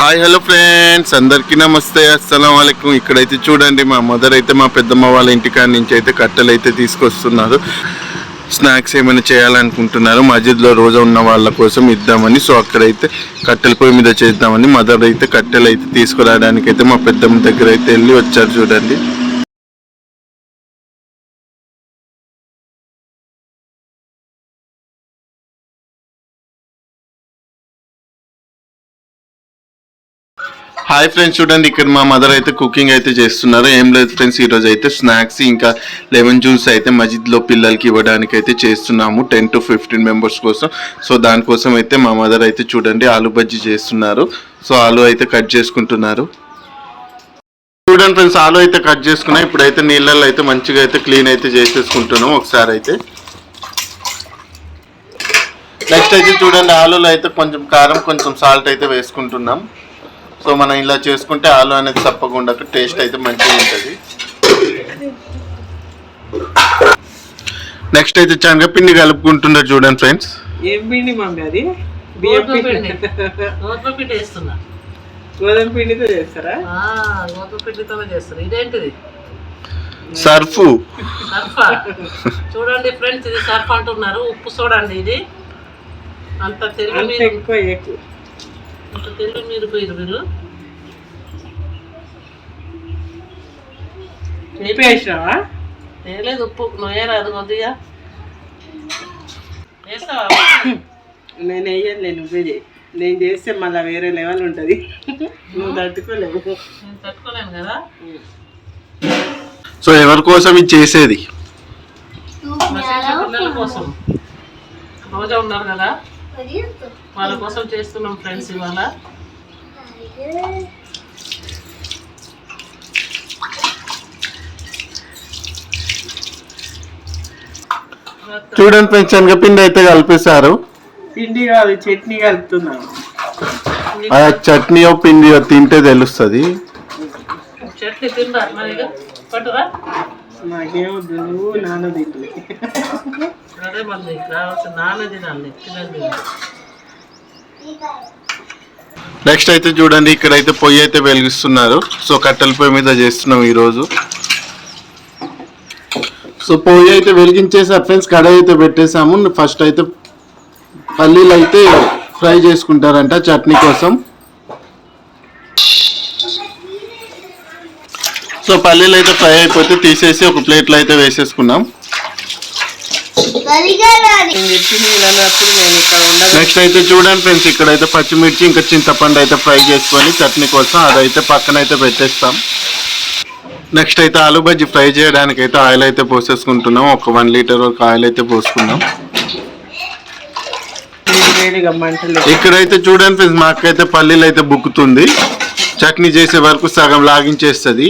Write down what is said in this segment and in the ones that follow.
Hi hello friends. అందరికీ నమస్తే. అస్సలం వాళ్ళకు ఇక్కడైతే చూడండి మా మదర్ అయితే మా పెద్దమ్మ వాళ్ళ ఇంటికాడ నుంచి అయితే కట్టెలు అయితే తీసుకొస్తున్నారు. స్నాక్స్ ఏమైనా చేయాలనుకుంటున్నారు? మస్జిద్లో రోజా ఉన్న వాళ్ళ కోసం ఇద్దామని సో అక్కడైతే కట్టెల పొయ్యి మీద చేద్దామని మదర్ అయితే కట్టెలు అయితే తీసుకురావడానికి అయితే మా పెద్దమ్మ దగ్గర అయితే వెళ్ళి వచ్చారు చూడండి. హాయ్ ఫ్రెండ్స్ చూడండి ఇక్కడ మా మదర్ అయితే కుకింగ్ అయితే చేస్తున్నారు. ఏం లేదు ఫ్రెండ్స్ ఈరోజు అయితే స్నాక్స్ ఇంకా లెమన్ జ్యూస్ అయితే మజిద్లో పిల్లలకి ఇవ్వడానికి అయితే చేస్తున్నాము టెన్ టు ఫిఫ్టీన్ మెంబర్స్ కోసం. సో దానికోసం అయితే మా మదర్ అయితే చూడండి ఆలు బజ్జీ చేస్తున్నారు. సో ఆలు అయితే కట్ చేసుకుంటున్నారు. చూడండి ఫ్రెండ్స్ ఆలు అయితే కట్ చేసుకున్నా. ఇప్పుడైతే నీళ్ళల్లో అయితే మంచిగా అయితే క్లీన్ అయితే చేసేసుకుంటున్నాం ఒకసారి అయితే. నెక్స్ట్ అయితే చూడండి ఆలులో అయితే కొంచెం కారం కొంచెం సాల్ట్ అయితే వేసుకుంటున్నాం. సో మనం ఇలా చేసుకుంటే ఆలు అనేది తప్పకుండా టేస్ట్ అయితే మంచిగా ఉంటుంది. నెక్స్ట్ అయితే శనగపిండి కలుపుకుంటున్నారు చూడండి ఫ్రెండ్స్ ఏం పిండి మమ్మీ అది? బియ్యం పిండి. పిండి. గోధుమ పిండి వేస్తున్నా. గోధుమ పిండితో చేస్తారా? ఆ, గోధుమ పిండితో చేస్తారు. ఇదేంటిది? సర్ఫ్. సర్ఫా? చూడండి ఫ్రెండ్స్ ఇది సర్ఫ్ అంటున్నారు. ఉప్పు చూడండి ఇది. అంత తెలుగు ఎక్కువ ఎక్కువ. అంత తెలుగు మీరు పోయిరు మీరు? వేయలేదు ఉప్పు నొయ్యరాదు కొద్దిగా వేస్తావా? నేను వేయనులే నువ్వే చేయి. నేను చేస్తే మళ్ళీ వేరే లెవెల్ ఉంటుంది. నువ్వు తట్టుకోలేవు. నేను తట్టుకోలేను కదా? సో ఎవరి కోసం ఇది చేసేది? కోసం. రోజా ఉన్నారు కదా? వాళ్ళ కోసం చేస్తున్నాం ఫ్రెండ్స్ ఇవాళ. చూడండి ఫ్రెండ్స్ శనగపిండి అయితే కలిపేశారు. పిండి కాదు చట్నీ కలుపుతున్నాను ఆ చట్నీయో పిండియో తింటే తెలుస్తుంది. చట్నీ ఇక పట్టురా. నాకేమొద్దు నువ్వు నాన్న తింటుంది అదే మళ్ళీ రావాల్సిన నాన్న తినాలి పిల్లలు తినాలి. నెక్స్ట్ అయితే చూడండి ఇక్కడైతే పొయ్యి అయితే వెలిగిస్తున్నారు. సో కట్టెల పొయ్యి మీద చేస్తున్నాం ఈరోజు. సో పొయ్యి అయితే వెలిగించేసారు ఫ్రెండ్స్ కడాయి అయితే పెట్టేసాము ఫస్ట్ అయితే పల్లీలు అయితే ఫ్రై చేసుకుంటారంట చట్నీ కోసం. సో పల్లీలు అయితే ఫ్రై అయిపోతే తీసేసి ఒక ప్లేట్లో అయితే వేసేసుకున్నాం. నేను చెప్పింది వినప్పుడు నేను ఇక్కడ నెక్స్ట్ అయితే చూడండి ఫ్రెండ్స్ ఇక్కడైతే పచ్చిమిర్చి ఇంకా చింతపండు అయితే ఫ్రై చేసుకొని చట్నీ కోసం అదైతే పక్కన అయితే పెట్టేస్తాం. నెక్స్ట్ అయితే ఆలు బజ్జీ ఫ్రై చేయడానికి అయితే ఆయిల్ అయితే పోసేసుకుంటున్నాం. ఒక వన్ లీటర్ వరకు ఆయిల్ అయితే పోసుకున్నాం. ఇక్కడైతే చూడండి ఫ్రెండ్స్ మాకైతే పల్లీలు అయితే బుక్కుతుంది. చట్నీ చేసే వరకు సగం లాగించేస్తుంది.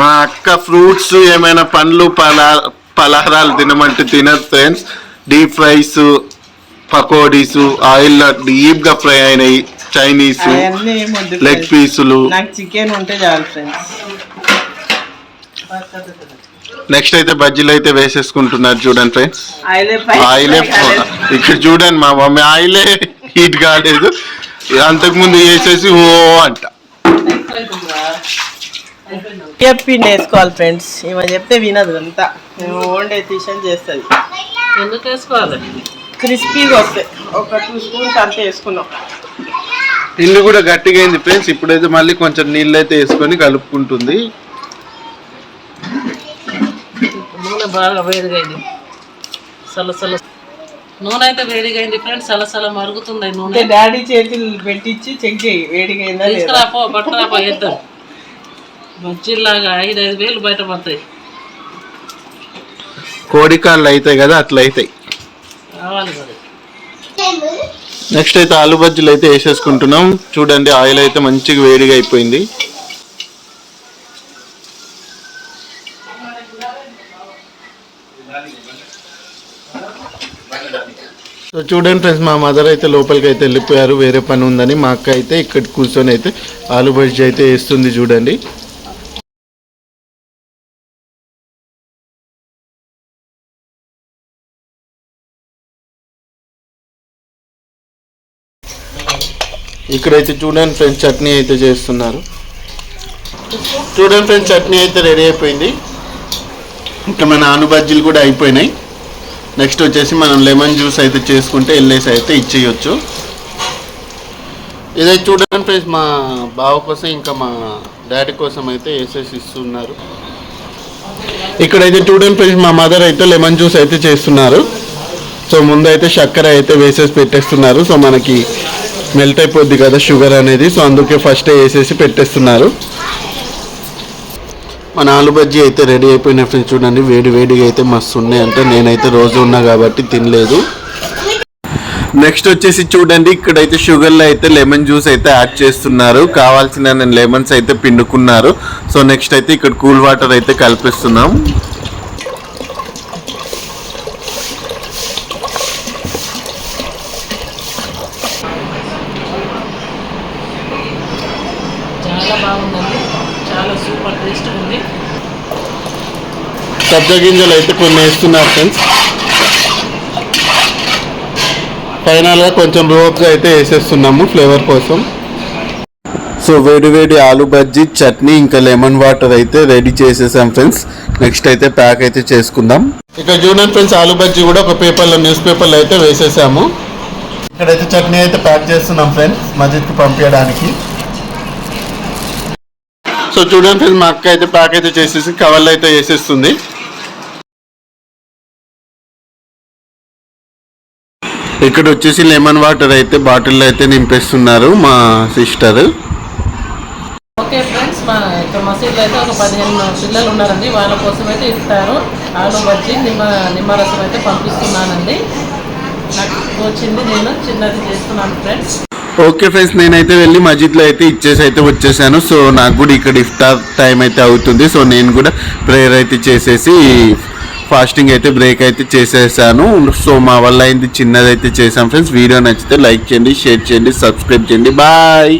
మా అక్క ఫ్రూట్స్ ఏమైనా పండ్లు పలా పలహారాలు తినమంటే తినదు friends deep fries pakodis oil డీప్గా ఫ్రై అయినాయి చైనీస్ అవన్నీ లెగ్. పీసులు. నాకు చికెన్ ఉంటే చాలు ఫ్రెండ్స్ నెక్స్ట్ అయితే బజ్జీలు అయితే వేసేసుకుంటున్నారు చూడండి ఫ్రెండ్స్ ఆయిలే ఇక్కడ చూడండి మా మమ్మీ ఆయిలే హీట్ కాలేదు. అంతకుముందు వేసేసి ఓ అంట. పిండి వేసుకోవాలి ఫ్రెండ్స్ ఈమె చెప్తే వినదు అంతా. మేము ఓన్ డెసిషన్ చేస్తుంది. ఎందుకు వేసుకోవాలి? క్రిస్పీగా వస్తాయి. ఒక టూ స్పూన్స్ అంతే వేసుకున్నాం ఇల్లు కూడా గట్టిగా అయింది ఫ్రెండ్స్. ఇప్పుడైతే మళ్ళీ కొంచెం నీళ్ళు అయితే వేసుకొని కలుపుకుంటుంది. నూనె బాగా వేడిగా అయింది సలసల నూనె అయితే వేడిగా అయింది ఫ్రెండ్స్ సలసల మరుగుతుంది నూనె. డాడీ చేతులు పెట్టించి చెక్ చేయి వేడిగా అయిందా లేదా? తీసుకురాపో పట్టరాపో ఇద్దాం బజ్జీలాగా ఐదు ఐదు వేలు బయట పడతాయి. కోడికాళ్ళు అవుతాయి కదా అట్లా అవుతాయి కావాలి మరి నెక్స్ట్ అయితే ఆలు బజ్జీలు అయితే వేసేసుకుంటున్నాం. చూడండి ఆయిల్ అయితే మంచిగా వేడిగా అయిపోయింది. సో చూడండి ఫ్రెండ్స్ మా మదర్ అయితే లోపలికి అయితే వెళ్ళిపోయారు. వేరే పని ఉందని మా అక్క అయితే ఇక్కడ కూర్చొని అయితే ఆలు బజ్జీ అయితే వేస్తుంది చూడండి. ఇక్కడైతే చూడండి ఫ్రెండ్స్ చట్నీ అయితే చేస్తున్నారు. చూడండి ఫ్రెండ్స్ చట్నీ అయితే రెడీ అయిపోయింది. ఇంకా మన ఆను బజ్జీలు కూడా అయిపోయినాయి. నెక్స్ట్ వచ్చేసి మనం లెమన్ జ్యూస్ అయితే చేసుకుంటే వెళ్ళేసి అయితే ఇచ్చేయచ్చు. ఇదైతే చూడండి ఫ్రెండ్స్ మా బావ కోసం ఇంకా మా డాడీ కోసం అయితే వేసేసి ఇస్తున్నారు. ఇక్కడైతే చూడండి ఫ్రెండ్స్ మా మదర్ అయితే లెమన్ జ్యూస్ అయితే చేస్తున్నారు. సో ముందు అయితే చక్కెర అయితే వేసేసి పెట్టేస్తున్నారు. సో మనకి మెల్ట్ అయిపోద్ది కదా షుగర్ అనేది సో అందుకే ఫస్ట్ వేసేసి పెట్టేస్తున్నారు. మన ఆలు బజ్జీ అయితే రెడీ అయిపోయిన ఫ్రెండ్స్ చూడండి వేడి వేడిగా అయితే మస్తు ఉన్నాయి. అంటే నేనైతే రోజు ఉన్నా కాబట్టి తినలేదు. నెక్స్ట్ వచ్చేసి చూడండి ఇక్కడైతే షుగర్లో అయితే లెమన్ జ్యూస్ అయితే యాడ్ చేస్తున్నారు. కావాల్సిన లెమన్స్ అయితే పిండుకున్నారు. సో నెక్స్ట్ అయితే ఇక్కడ కూల్ వాటర్ అయితే కల్పిస్తున్నాం చాలా బాగుందండి చాలా సూపర్ టేస్ట్ ఉంది. సబ్జా గింజలు అయితే కొన్ని వేస్తున్నారు ఫ్రెండ్స్ ఫైనల్గా కొంచెం రోప్గా అయితే వేసేస్తున్నాము ఫ్లేవర్ కోసం. సో వేడి వేడి ఆలు బజ్జీ చట్నీ ఇంకా లెమన్ వాటర్ అయితే రెడీ చేసేసాం ఫ్రెండ్స్ నెక్స్ట్ అయితే ప్యాక్ అయితే చేసుకుందాం. ఇక్కడ చూడండి ఫ్రెండ్స్ ఆలు బజ్జీ కూడా ఒక పేపర్లో న్యూస్ పేపర్లో అయితే వేసేసాము. ఇక్కడైతే చట్నీ అయితే ప్యాక్ చేస్తున్నాం ఫ్రెండ్స్ మజ్జీకి పంపించడానికి. సో చూడండి ఫ్రెండ్స్ మా అక్క అయితే ప్యాక్ అయితే చేసేసి కవర్లు అయితే వేసేస్తుంది. ఇక్కడ వచ్చేసి లెమన్ వాటర్ అయితే బాటిల్లో అయితే నింపేస్తున్నారు మా సిస్టర్ ఓకే ఫ్రెండ్స్ మా ఇక్కడ మసీద్లో అయితే ఒక పదిహేను పిల్లలు ఉన్నారండి. వాళ్ళ కోసం అయితే ఇస్తారు. ఆలు బజ్జీ నిమ్మ నిమ్మరసం అయితే పంపిస్తున్నానండి. నాకు వచ్చింది నేను చిన్నది చేస్తున్నాను ఫ్రెండ్స్. ఓకే ఫ్రెండ్స్ నేనైతే వెళ్ళి మస్జిద్లో అయితే ఇచ్చేసి అయితే వచ్చేసాను. సో నాకు కూడా ఇక్కడ ఇఫ్తార్ టైం అయితే అవుతుంది. సో నేను కూడా ప్రేయర్ అయితే చేసేసి ఫాస్టింగ్ అయితే బ్రేక్ అయితే చేసేసాను. సో మా వల్ల అయింది చిన్నదైతే చేసాం ఫ్రెండ్స్ వీడియో నచ్చితే లైక్ చేయండి షేర్ చేయండి సబ్స్క్రైబ్ చేయండి. బాయ్